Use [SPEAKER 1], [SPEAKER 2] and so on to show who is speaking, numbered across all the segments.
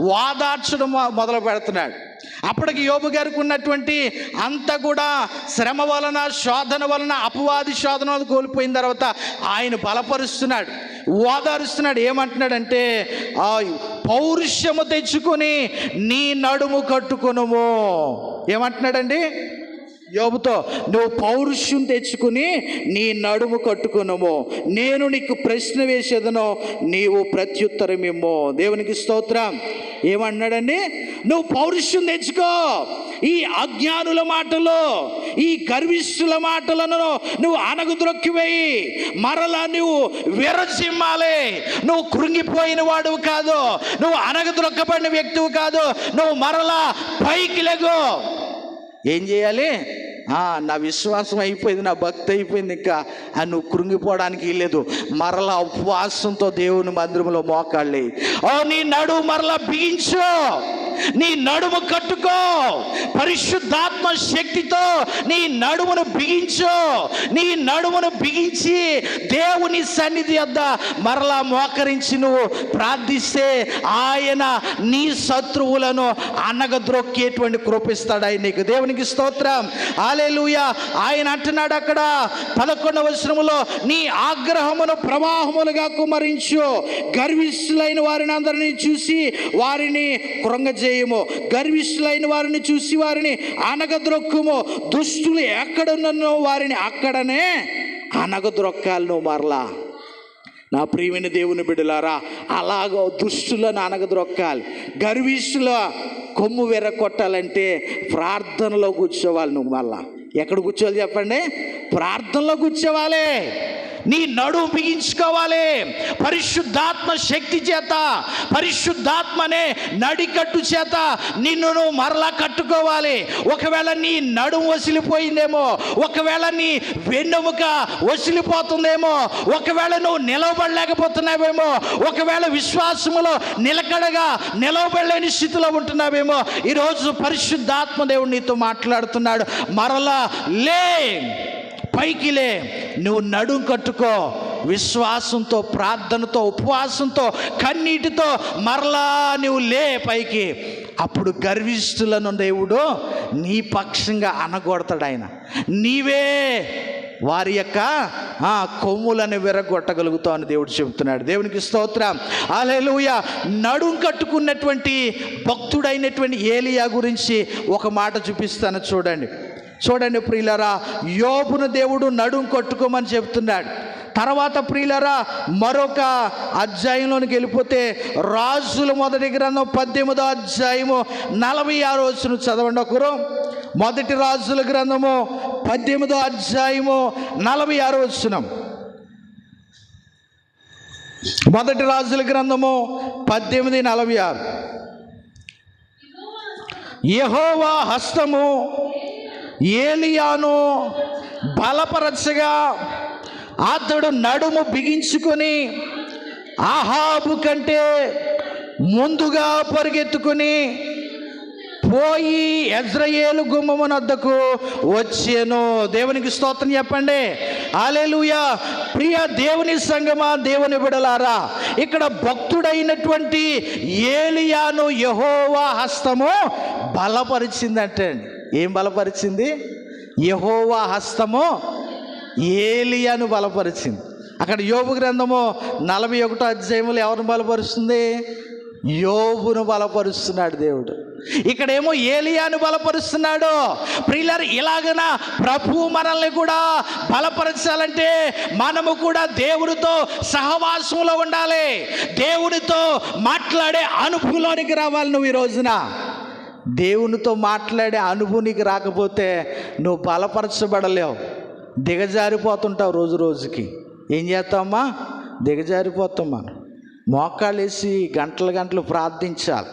[SPEAKER 1] వాదార్చడం మొదలు పెడుతున్నాడు. అప్పటికి యోబు గారికి ఉన్నటువంటి అంత కూడా శ్రమ వలన శోధన వలన అపవాది శోధన కోల్పోయిన తర్వాత ఆయన బలపరుస్తున్నాడు. ఓదారుస్తున్నాడు ఏమంటున్నాడంటే ఆ పౌరుషము తెచ్చుకొని నీ నడుము కట్టుకొనుము. ఏమంటున్నాడండి? యోబుతో నువ్వు పౌరుషం తెచ్చుకుని నీ నడుము కట్టుకునము. నేను నీకు ప్రశ్న వేసేదను నీవు ప్రత్యుత్తరమేమో దేవునికి స్తోత్రం. ఏమన్నాడండి? నువ్వు పౌరుషం తెచ్చుకో. ఈ అజ్ఞానుల మాటలు ఈ గర్విష్ఠుల మాటలను నువ్వు అనగు ద్రొక్కివేయి మరలా నువ్వు విరచిమ్మాలి నువ్వు కృంగిపోయిన వాడు కాదు. నువ్వు అనగు ద్రొక్కబడిన వ్యక్తివి కాదు. నువ్వు మరలా పైకి లెగు. ఏం చేయాలి? నా విశ్వాసం అయిపోయింది నా భక్తి అయిపోయింది ఇంకా. అని నువ్వు కృంగిపోవడానికి లేదు మరలా ఉపవాసంతో దేవుని మందిరంలో మోకాళ్ళి ఓ నీ నడు మరలా బిగించు. నీ నడుము కట్టుకో. పరిశుద్ధాత్మ శక్తితో నీ నడుమును బిగించు. నీ నడుమును బిగించి దేవుని సన్నిధి వద్ద మరలా మోకరించి నువ్వు ప్రార్థిస్తే ఆయన నీ శత్రువులను అనగద్రొక్కేటువంటి కృపిస్తాడు ఆయన నీకు. దేవునికి స్తోత్రం. ఆలేలుయ ఆయన అంటున్నాడు అక్కడ పదకొండవ వచనములో నీ ఆగ్రహమును ప్రవాహములుగా కుమరించు గర్విష్ఠులైన వారిని అందరినీ చూసి వారిని కృంగజేయము గర్విష్ఠులైన వారిని చూసి వారిని అనగద్రొక్కుము దుష్టులు ఎక్కడున్నో వారిని అక్కడనే అనగద్రొక్కాలి నువ్వు మరలా. నా ప్రియమైన దేవుని బిడ్డలారా అలాగో దుష్టులను అనగద్రొక్కాలి గర్విష్ఠుల కొమ్ము వెర్రకొట్టాలంటే ప్రార్థనలో కూర్చోవాలి నువ్వు మళ్ళా ఎక్కడ కూర్చోవాలి చెప్పండి? ప్రార్థనలో కూర్చోవాలి. నీ నడు బిగించుకోవాలి. పరిశుద్ధాత్మ శక్తి చేత పరిశుద్ధాత్మనే నడికట్టు చేత నిన్ను నువ్వు మరలా కట్టుకోవాలి. ఒకవేళ నీ నడుము వసిలిపోయిందేమో ఒకవేళ నీ వెన్నెముక వసిలిపోతుందేమో ఒకవేళ నువ్వు నిలవబడలేకపోతున్నావేమో ఒకవేళ విశ్వాసములో నిలకడగా నిలవబడలేని స్థితిలో ఉంటున్నావేమో ఈరోజు పరిశుద్ధాత్మ దేవుడు నీతో మాట్లాడుతున్నాడు. మరలా లే పైకి లే నువ్వు నడుం కట్టుకో విశ్వాసంతో ప్రార్థనతో ఉపవాసంతో కన్నీటితో మరలా నువ్వు లే పైకి. అప్పుడు గర్విష్ఠులను దేవుడు నీ పక్షంగా అనగొడతాడు ఆయన. నీవే వారి యొక్క కొమ్ములను విరగొట్టగలుగుతావు అని దేవుడు చెబుతున్నాడు దేవునికి స్తోత్రం. అలెలుయ నడుం కట్టుకున్నటువంటి భక్తుడైనటువంటి ఏలియా గురించి ఒక మాట చూపిస్తాను చూడండి. చూడండి ప్రియులరా యోబును దేవుడు నడుం కొట్టుకోమని చెప్తున్నాడు. తర్వాత ప్రియులరా మరొక అధ్యాయంలోనికి వెళ్ళిపోతే రాజుల మొదటి గ్రంథం పద్దెనిమిదో అధ్యాయము నలభై ఆరు వచ్చిన చదవండి ఒకరు. మొదటి రాజుల గ్రంథము పద్దెనిమిదో అధ్యాయము నలభై ఆరు వచ్చినాం మొదటి రాజుల గ్రంథము పద్దెనిమిది నలభై ఆరు. యహోవా హస్తము ఏలియాను బలపరచగా అతడు నడుము బిగించుకొని ఆహాబు కంటే ముందుగా పరిగెత్తుకుని పోయి ఎజ్రయేలు గుమ్మమునద్దకు వచ్చాను. దేవునికి స్తోత్రం చెప్పండి. ఆలేలుయా ప్రియ దేవుని సంగమా దేవుని బిడలారా ఇక్కడ భక్తుడైనటువంటి ఏలియాను యహోవా హస్తము బలపరిచిందంటే ఏం బలపరిచింది? యహోవా హస్తము ఏలియాను బలపరిచింది. అక్కడ యోబు గ్రంథము నలభై ఒకటో అధ్యాయములు ఎవరిని బలపరుస్తుంది? యోబును బలపరుస్తున్నాడు దేవుడు. ఇక్కడేమో ఏలియాను బలపరుస్తున్నాడు. ప్రియులర్ ఇలాగన ప్రభు మనల్ని కూడా బలపరచాలంటే మనము కూడా దేవుడితో సహవాసంలో ఉండాలి. దేవుడితో మాట్లాడే అనుభవంలోనికి రావాలి నువ్వు ఈ రోజున. దేవునితో మాట్లాడే అనుభవం నీకు రాకపోతే నువ్వు బలపరచబడలేవు. దిగజారిపోతుంటావు రోజు రోజుకి. ఏం చేస్తామా దిగజారిపోతాం మనం. మోకాళ్ళేసి గంటలు గంటలు ప్రార్థించాలి.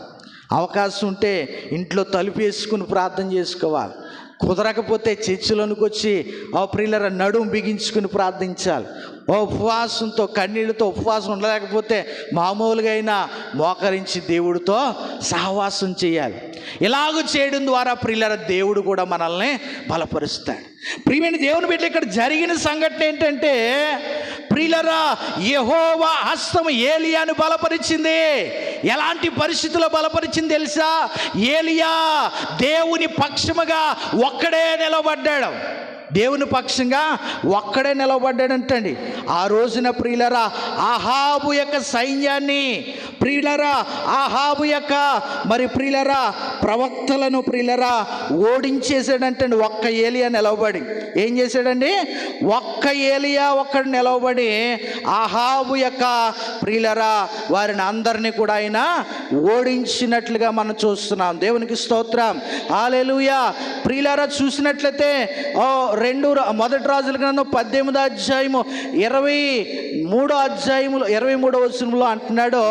[SPEAKER 1] అవకాశం ఉంటే ఇంట్లో తలుపు వేసుకుని ప్రార్థన చేసుకోవాలి. కుదరకపోతే చర్చిలోనికి వచ్చి ఓ ప్రియులర నడుము బిగించుకుని ప్రార్థించాలి. ఓ ఉపవాసంతో కన్నీళ్ళతో ఉపవాసం ఉండలేకపోతే మామూలుగా అయినా మోకరించి దేవుడితో సహవాసం చేయాలి. ఇలాగ చేయడం ద్వారా ప్రియులర దేవుడు కూడా మనల్ని బలపరుస్తాడు. ప్రియమైన దేవుని బిడ్డ ఇక్కడ జరిగిన సంఘటన ఏంటంటే ప్రియులరా యహోవా హస్తం ఏలియాను బలపరిచింది. ఎలాంటి పరిస్థితుల్లో బలపరిచింది తెలుసా? ఏలియా దేవుని పక్షముగా ఒక్కడే నిలబడ్డాడు. దేవుని పక్షంగా ఒక్కడే నిలబడ్డాడంటండి. ఆ రోజున ప్రియులరా ఆహాబు యొక్క సైన్యాన్ని ప్రియులరా ఆహాబు యొక్క మరి ప్రియులరా ప్రవక్తలను ప్రియులరా ఓడించేసాడంటండి ఒక్క ఏలియా నిలవబడి. ఏం చేశాడండి? ఒక్క ఏలియా ఒక్కడు నిలవబడి ఆహాబు యొక్క ప్రియులరా వారిని అందరినీ కూడా ఆయన ఓడించినట్లుగా మనం చూస్తున్నాం. దేవునికి స్తోత్రం. ఆలెలుయా ప్రియులారా చూసినట్లయితే ఓ రెండు మొదటి రాజుల గ్రంథం పద్దెనిమిదో అధ్యాయము ఇరవై మూడో అధ్యాయములో ఇరవై మూడో వచనంలో అంటున్నాడు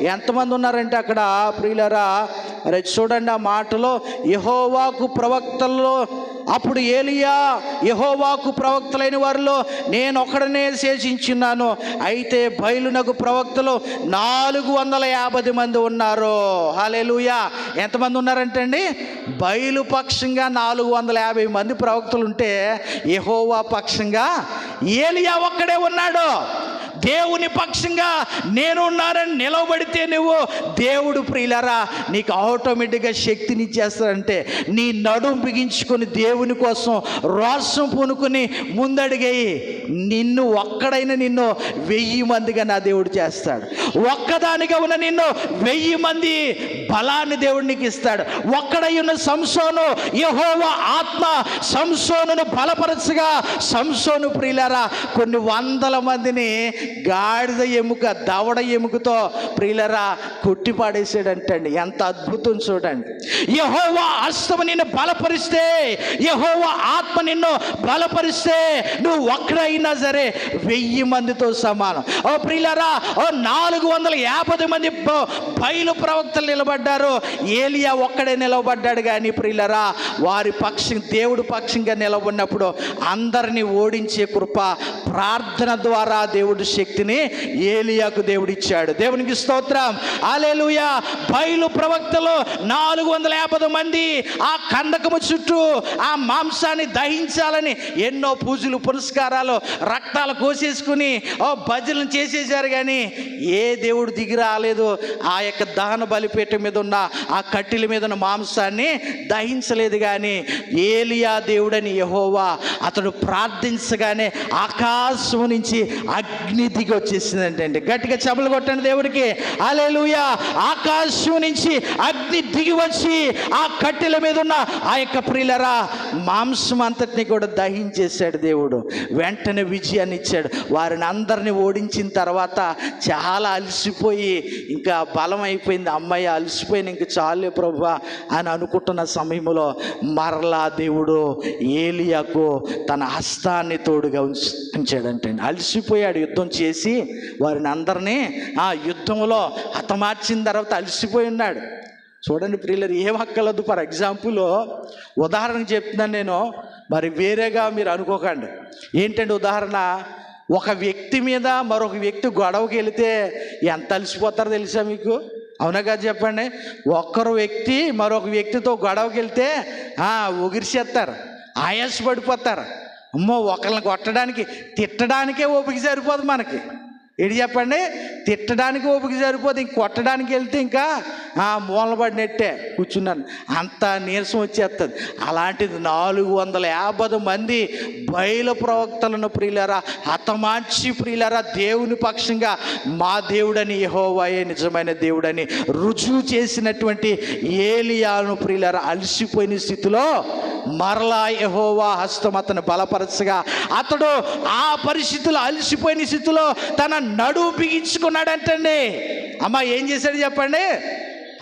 [SPEAKER 1] ఎంతమంది ఉన్నారంటే అక్కడ? ప్రియులరా మరి చూడండి ఆ మాటలో యహోవాకు ప్రవక్తల్లో అప్పుడు ఏలియా యహోవాకు ప్రవక్తలైన వారిలో నేను ఒకడనే శేషించున్నాను. అయితే బయలునకు ప్రవక్తలు నాలుగు వందల యాభై మంది ఉన్నారు. హాలేలుయా ఎంతమంది ఉన్నారంటండి బయలు పక్షంగా నాలుగు వందల యాభై మంది ప్రవక్తలు ఉంటే యహోవా పక్షంగా ఏలియా ఒక్కడే ఉన్నాడు. దేవుని పక్షంగా నేనున్నానని నిలవబడితే నువ్వు దేవుడు ప్రియులరా నీకు ఆటోమేటిక్గా శక్తినిచ్చేస్తాడంటే నీ నడుం బిగించుకొని దేవుని కోసం రోషం పూనుకుని ముందడిగేయి. నిన్ను ఒక్కడైనా నిన్ను వెయ్యి మందిగా నా దేవుడు చేస్తాడు. ఒక్కదానిగా ఉన్న నిన్ను వెయ్యి మంది బలాన్ని దేవుడు నీకు ఇస్తాడు. ఒక్కడై ఉన్న సంసోను యహోవ ఆత్మ సంసోను బలపరచగా సంసోను ప్రియులరా కొన్ని వందల మందిని గాడిద ఎముక దవడ ఎముకతో ప్రియులరా కొట్టి పాడేసాడంటండి ఎంత అద్భుతం చూడండి. యహోవా హస్తము నిన్ను బలపరిస్తే యహోవా ఆత్మ నిన్ను బలపరిస్తే నువ్వు ఒక్కడైనా సరే వెయ్యి మందితో సమానం. ఓ ప్రియులరా ఓ నాలుగు వందల యాభై మంది బయలు ప్రవక్తలు నిలబడ్డారు. ఏలియా ఒక్కడే నిలబడ్డాడు కానీ ప్రియులరా వారి పక్షం దేవుడు పక్షంగా నిలబడినప్పుడు అందరినీ ఓడించే కృప ప్రార్థన ద్వారా దేవుడు శక్తిని ఏలియాకు దేవుడిచ్చాడు. దేవునికి స్తోత్రం. ఆలేలుయా బయలు ప్రవక్తలు నాలుగు వందల యాభై మంది ఆ కందకము చుట్టూ ఆ మాంసాన్ని దహించాలని ఎన్నో పూజలు పురస్కారాలు రక్తాలు కోసేసుకుని ఓ భజనలు చేసేసారు కానీ ఏ దేవుడు దిగి రాలేదు. ఆ యొక్క దహన బలిపేట మీద ఉన్న ఆ కట్టెల మీద ఉన్న మాంసాన్ని దహించలేదు కానీ ఏలియా దేవుడని యహోవా అతడు ప్రార్థించగానే ఆకాశం నుంచి అగ్ని దిగి అంటే గట్టిగా చెమలు కొట్టండి దేవుడికి. అలెలుయ ఆకాశం నుంచి అగ్ని దిగి వచ్చి ఆ కట్టెల మీద ఉన్న ఆ యొక్క ప్రియులరా మాంసం అంతటిని కూడా దహించేశాడు దేవుడు. వెంటనే విజయాన్ని ఇచ్చాడు. వారిని అందరిని ఓడించిన తర్వాత చాలా అలసిపోయి ఇంకా బలం అయిపోయింది. అమ్మాయి అలసిపోయిన ఇంక చాలే ప్రభా అని అనుకుంటున్న సమయంలో మరలా దేవుడు ఏలియాకు తన హస్తాన్ని తోడుగా ఉంచాడంటే అలసిపోయాడు యుద్ధం చేసి వారిని అందరినీ ఆ యుద్ధంలో హతమార్చిన తర్వాత అలసిపోయి ఉన్నాడు. చూడండి ప్రియులరు ఏం హక్కలదు ఫర్ ఎగ్జాంపుల్ ఉదాహరణ చెప్తున్నాను నేను. మరి వేరేగా మీరు అనుకోకండి. ఏంటంటే ఉదాహరణ ఒక వ్యక్తి మీద మరొక వ్యక్తి గొడవకి వెళితే ఎంత అలసిపోతారో తెలుసా మీకు? అవునా కదా చెప్పండి. ఒక్కరు వ్యక్తి మరొక వ్యక్తితో గొడవకి వెళ్తే ఉగిరిసేస్తారు ఆయాస పడిపోతారు అమ్మో ఒకరిని కొట్టడానికి తిట్టడానికే ఓపిక సరిపోదు మనకి. ఏడు చెప్పండి? తిట్టడానికి ఓపిక సరిపోదు ఇంక కొట్టడానికి వెళ్తే ఇంకా ఆ మూలబడినట్టే కూర్చున్నాను. అంత నీరసం వచ్చేస్తుంది అలాంటిది నాలుగు వందల యాభై మంది బయలు ప్రవక్తలను ప్రియులరా హతమార్చి ప్రియులరా దేవుని పక్షంగా మా దేవుడని యహోవాయే నిజమైన దేవుడని రుజువు చేసినటువంటి ఏలియాను ప్రియులరా అలసిపోయిన స్థితిలో మరలా యహోవా హస్తం అతను బలపరచగా అతడు ఆ పరిస్థితులు అలసిపోయిన స్థితిలో తన నడుము ఉన్నాడంటండి అమ్మ ఏం చేశాడు చెప్పండి?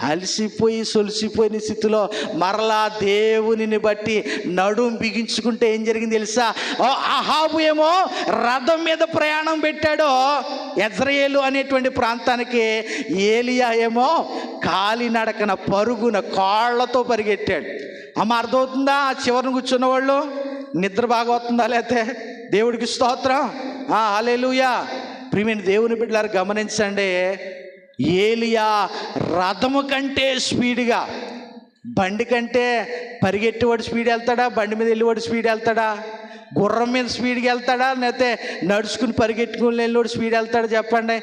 [SPEAKER 1] అలసిపోయి సొలిసిపోయిన స్థితిలో మరలా దేవునిని బట్టి నడుం బిగించుకుంటే ఏం జరిగింది తెలుసా? ఓ అహాబు ఏమో రథం మీద ప్రయాణం పెట్టాడో. ఎజ్రయేలు అనేటువంటి ప్రాంతానికి ఏలియా ఏమో కాలినడకన పరుగున కాళ్ళతో పరిగెట్టాడు. అమ్మ అర్థమవుతుందా? ఆ చివరిని కూర్చున్న వాళ్ళు నిద్ర బాగా వస్తుందా లేకపోతే దేవుడికి స్తోత్రం. అలెలుయా ప్రియమైన దేవుని బిడ్డలారు గమనించండి. ఏలియా రథము కంటే స్పీడ్గా బండి కంటే పరిగెట్టేవాడు స్పీడ్ వెళ్తాడా బండి మీద వెళ్ళేవాడు స్పీడ్ వెళ్తాడా గుర్రం మీద స్పీడ్కి వెళ్తాడా లేకపోతే నడుచుకుని పరిగెట్టుకుని వెళ్ళేవాడు స్పీడ్ వెళ్తాడా చెప్పండి.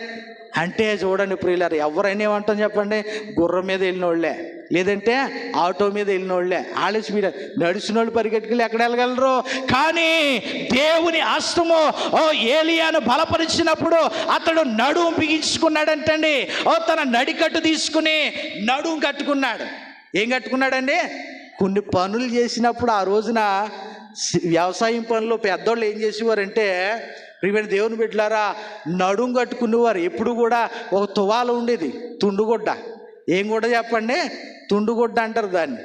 [SPEAKER 1] అంటే చూడండి ప్రియులారు ఎవరైనా ఏమంటాం చెప్పండి? గుర్రం మీద వెళ్ళినోళ్ళే. లేదంటే ఆటో మీద వెళ్ళినోళ్ళే. వాళ్ళే స్పీడ్ నడిచిన వాళ్ళు పరిగెట్టుకెళ్ళి ఎక్కడ వెళ్ళగలరు? కానీ దేవుని అస్తము ఓ ఏలియాను బలపరిచినప్పుడు అతడు నడుము బిగించుకున్నాడంటండి. ఓ తన నడికట్టు తీసుకుని నడుము కట్టుకున్నాడు. ఏం కట్టుకున్నాడండి? కొన్ని పనులు చేసినప్పుడు ఆ రోజున వ్యవసాయం పనులు పెద్దోళ్ళు ఏం చేసేవారంటే ప్రియమైన దేవుని బిడ్డలారా నడుం కట్టుకునేవారు. ఎప్పుడు కూడా ఒక తువాల ఉండేది తుండుగుడ్డ. ఏం కూడా చెప్పండి? తుండుగుడ్డ అంటారు దాన్ని.